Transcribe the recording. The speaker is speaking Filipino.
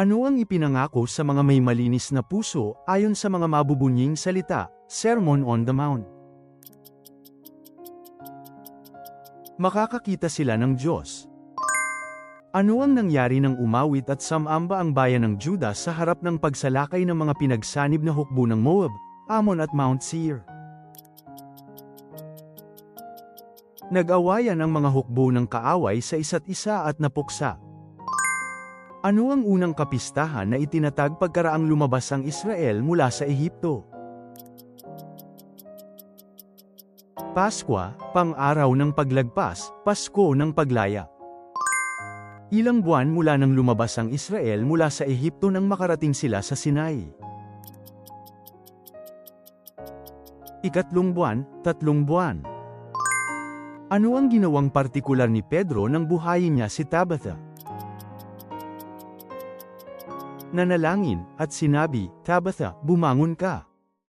Ano ang ipinangako sa mga may malinis na puso ayon sa mga mabubunying salita, Sermon on the Mount? Makakakita sila ng Diyos. Ano ang nangyari nang umawit at samamba ang bayan ng Juda sa harap ng pagsalakay ng mga pinagsanib na hukbo ng Moab, Ammon at Mount Seir? Nag-awayan ang mga hukbo ng kaaway sa isa't isa at napuksa. Ano ang unang kapistahan na itinatag pagkaraang lumabas ang Israel mula sa Ehipto? Paskwa, pang-araw ng paglagpas, Pasko ng paglaya. Ilang buwan mula nang lumabas ang Israel mula sa Ehipto nang makarating sila sa Sinai. Ikatlong buwan, tatlong buwan. Ano ang ginawang partikular ni Pedro nang buhayin niya si Tabitha? Nanalangin, at sinabi, Tabitha, bumangon ka.